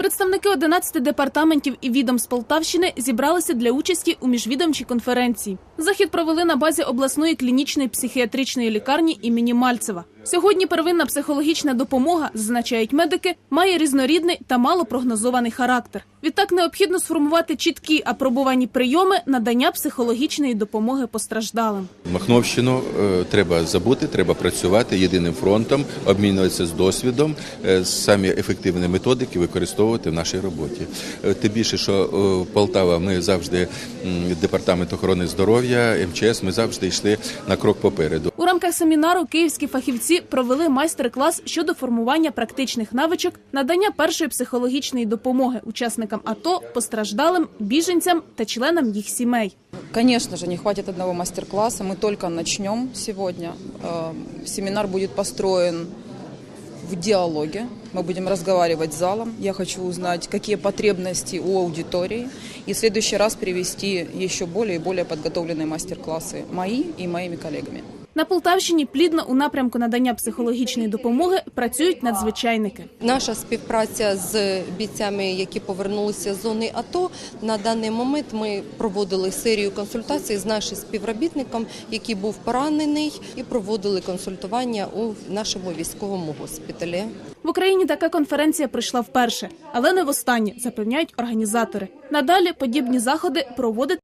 Представники 11 департаментів і відомств Полтавщини зібралися для участі у міжвідомчій конференції. Захід провели на базі обласної клінічної психіатричної лікарні імені Мальцева. Сьогодні первинна психологічна допомога, зазначають медики, має різнорідний та малопрогнозований характер. Відтак необхідно сформувати чіткі апробовані прийоми надання психологічної допомоги постраждалим. Махновщину е, треба забути, треба працювати єдиним фронтом, обмінюватися з досвідом, е, самі ефективні методики використовувати в нашій роботі. Е, Тим більше, що Полтава, ми завжди департамент охорони здоров'я, МЧС, ми завжди йшли на крок попереду. У рамках семінару київські фахівці провели майстер-клас щодо формування практичних навичок надання першої психологічної допомоги учасникам АТО, постраждалим, біженцям та членам їх сімей. Конечно же, не хватит одного мастер-класса. Мы только начнем сегодня. Э, Семинар будет построен в диалоге. Мы будем разговаривать с залом. Я хочу узнать, какие потребности у аудитории. И в следующий раз привести еще более и более подготовленные мастер-классы мои и моими коллегами. На Полтавщині плідно у напрямку надання психологічної допомоги працюють надзвичайники. Наша співпраця з бійцями, які повернулися з зони АТО, на даний момент ми проводили серію консультацій з нашим співробітником, який був поранений, і проводили консультування у нашому військовому госпіталі. В Україні така конференція прийшла вперше, але не востаннє, запевняють організатори. Надалі подібні заходи проводить